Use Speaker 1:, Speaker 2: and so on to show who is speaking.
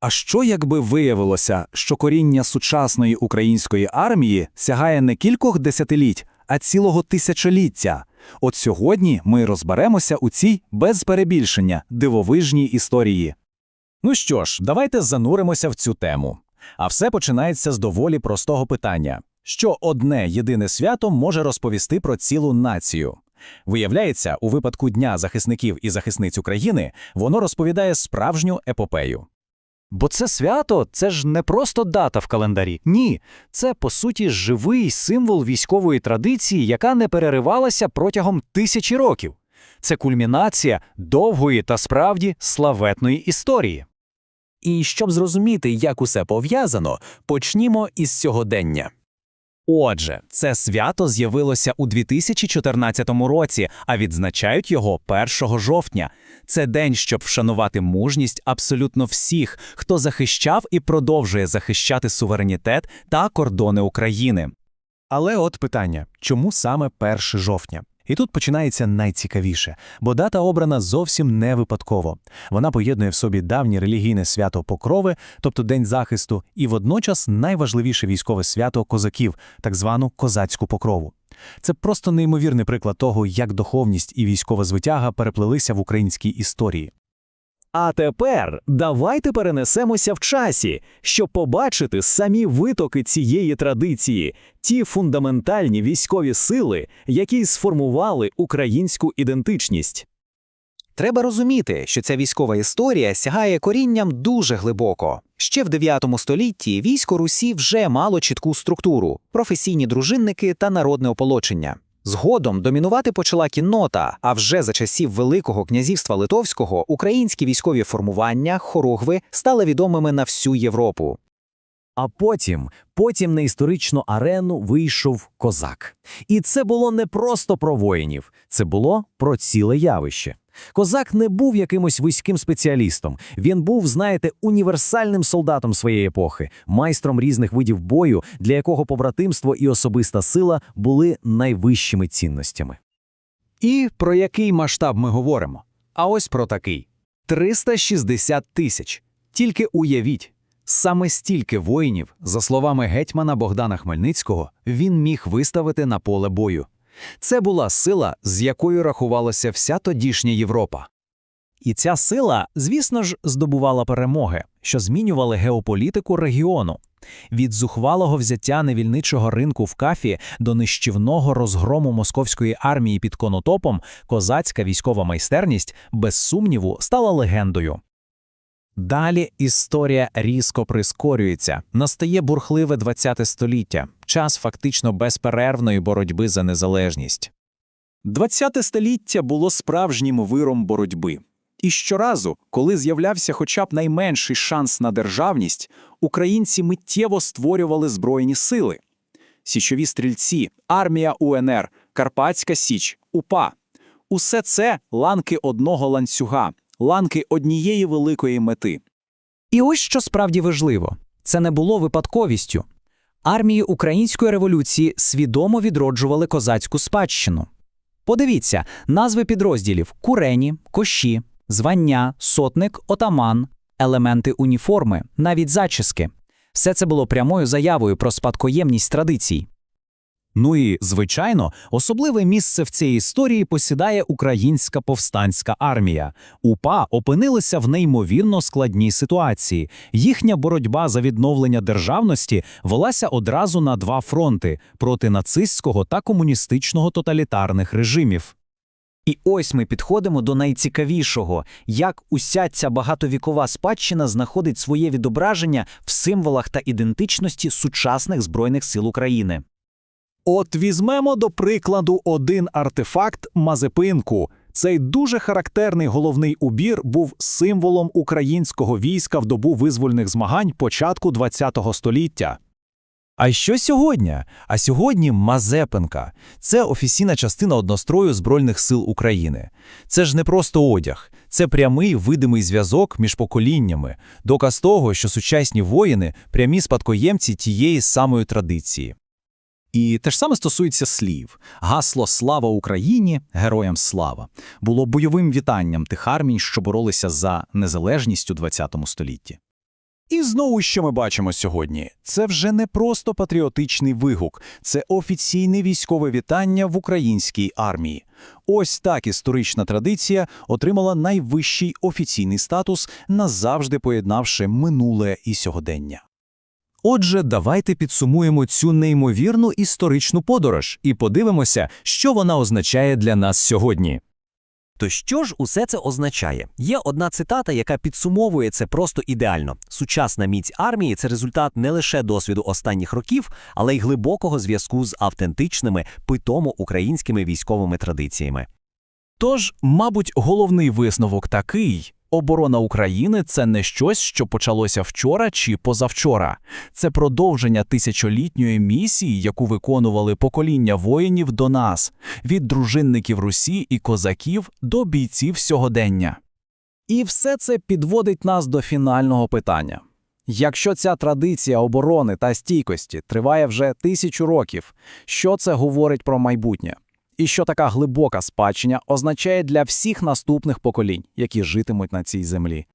Speaker 1: А що якби виявилося, що коріння сучасної української армії сягає не кількох десятиліть, а цілого тисячоліття? От сьогодні ми розберемося у цій без перебільшення дивовижній історії.
Speaker 2: Ну що ж, давайте зануримося в цю тему. А все починається з доволі простого питання: що одне єдине свято може розповісти про цілу націю? Виявляється, у випадку Дня захисників і захисниць України воно розповідає справжню епопею.
Speaker 3: Бо це свято це ж не просто дата в календарі. Ні, це по суті живий символ військової традиції, яка не переривалася протягом тисячі років. Це кульмінація довгої та справді славетної історії.
Speaker 4: І щоб зрозуміти, як усе пов'язано, почнімо із сьогодення.
Speaker 2: Отже, це свято з'явилося у 2014 році, а відзначають його 1 жовтня. Це день, щоб вшанувати мужність абсолютно всіх, хто захищав і продовжує захищати суверенітет та кордони України. Але от питання: чому саме 1 жовтня? І тут починається найцікавіше, бо дата обрана зовсім не випадково. Вона поєднує в собі давнє релігійне свято Покрови, тобто День захисту, і водночас найважливіше військове свято козаків, так звану козацьку покрову. Це просто неймовірний приклад того, як духовність і військова звитяга переплелися в українській історії.
Speaker 4: А тепер давайте перенесемося в часі, щоб побачити самі витоки цієї традиції, ті фундаментальні військові сили, які сформували українську ідентичність.
Speaker 5: Треба розуміти, що ця військова історія сягає корінням дуже глибоко. Ще в 9 столітті військо Русі вже мало чітку структуру, професійні дружинники та народне ополочення. Згодом домінувати почала кіннота, а вже за часів Великого князівства Литовського українські військові формування, хорогви стали відомими на всю Європу.
Speaker 4: А потім, потім на історичну арену вийшов козак. І це було не просто про воїнів, це було про ціле явище. Козак не був якимось вузьким спеціалістом. Він був, знаєте, універсальним солдатом своєї епохи, майстром різних видів бою, для якого побратимство і особиста сила були найвищими цінностями.
Speaker 1: І про який масштаб ми говоримо? А ось про такий: 360 тисяч. Тільки уявіть, саме стільки воїнів, за словами гетьмана Богдана Хмельницького, він міг виставити на поле бою. Це була сила, з якою рахувалася вся тодішня Європа.
Speaker 2: І ця сила, звісно ж, здобувала перемоги, що змінювали геополітику регіону. Від зухвалого взяття невільничого ринку в кафі до нищівного розгрому московської армії під конотопом козацька військова майстерність, без сумніву, стала легендою. Далі історія різко прискорюється. Настає бурхливе ХХ століття, час фактично безперервної боротьби за незалежність.
Speaker 1: ХХ століття було справжнім виром боротьби. І щоразу, коли з'являвся хоча б найменший шанс на державність, українці миттєво створювали збройні сили. Січові стрільці, армія УНР, Карпатська Січ, УПА – усе це ланки одного ланцюга, ланки однієї великої мети.
Speaker 3: І ось що справді важливо: це не було випадковістю. Армії української революції свідомо відроджували козацьку спадщину. Подивіться, назви підрозділів: курені, кощі, звання, сотник, отаман, елементи уніформи, навіть зачіски. Все це було прямою заявою про спадкоємність традицій.
Speaker 2: Ну і, звичайно, особливе місце в цій історії посідає українська повстанська армія. УПА опинилися в неймовірно складній ситуації. Їхня боротьба за відновлення державності велася одразу на два фронти проти нацистського та комуністичного тоталітарних режимів.
Speaker 3: І ось ми підходимо до найцікавішого, як уся ця багатовікова спадщина знаходить своє відображення в символах та ідентичності сучасних збройних сил України.
Speaker 1: От візьмемо до прикладу один артефакт Мазепинку. Цей дуже характерний головний убір був символом українського війська в добу визвольних змагань початку ХХ століття.
Speaker 2: А що сьогодні? А сьогодні Мазепинка. Це офіційна частина однострою Збройних сил України. Це ж не просто одяг, це прямий видимий зв'язок між поколіннями, доказ того, що сучасні воїни прямі спадкоємці тієї самої традиції.
Speaker 1: І те ж саме стосується слів. Гасло Слава Україні, героям слава було бойовим вітанням тих армій, що боролися за незалежність у ХХ столітті. І знову, що ми бачимо сьогодні, це вже не просто патріотичний вигук, це офіційне військове вітання в українській армії. Ось так історична традиція отримала найвищий офіційний статус, назавжди поєднавши минуле і сьогодення.
Speaker 6: Отже, давайте підсумуємо цю неймовірну історичну подорож і подивимося, що вона означає для нас сьогодні.
Speaker 7: То що ж усе це означає? Є одна цитата, яка підсумовує це просто ідеально. Сучасна міць армії це результат не лише досвіду останніх років, але й глибокого зв'язку з автентичними, питомо українськими військовими традиціями.
Speaker 2: Тож, мабуть, головний висновок такий: оборона України це не щось, що почалося вчора чи позавчора. Це продовження тисячолітньої місії, яку виконували покоління воїнів до нас, від дружинників Русі і козаків до бійців сьогодення.
Speaker 1: І все це підводить нас до фінального питання. Якщо ця традиція оборони та стійкості триває вже тисячу років, що це говорить про майбутнє? І що така глибока спадщина означає для всіх наступних поколінь, які житимуть на цій землі?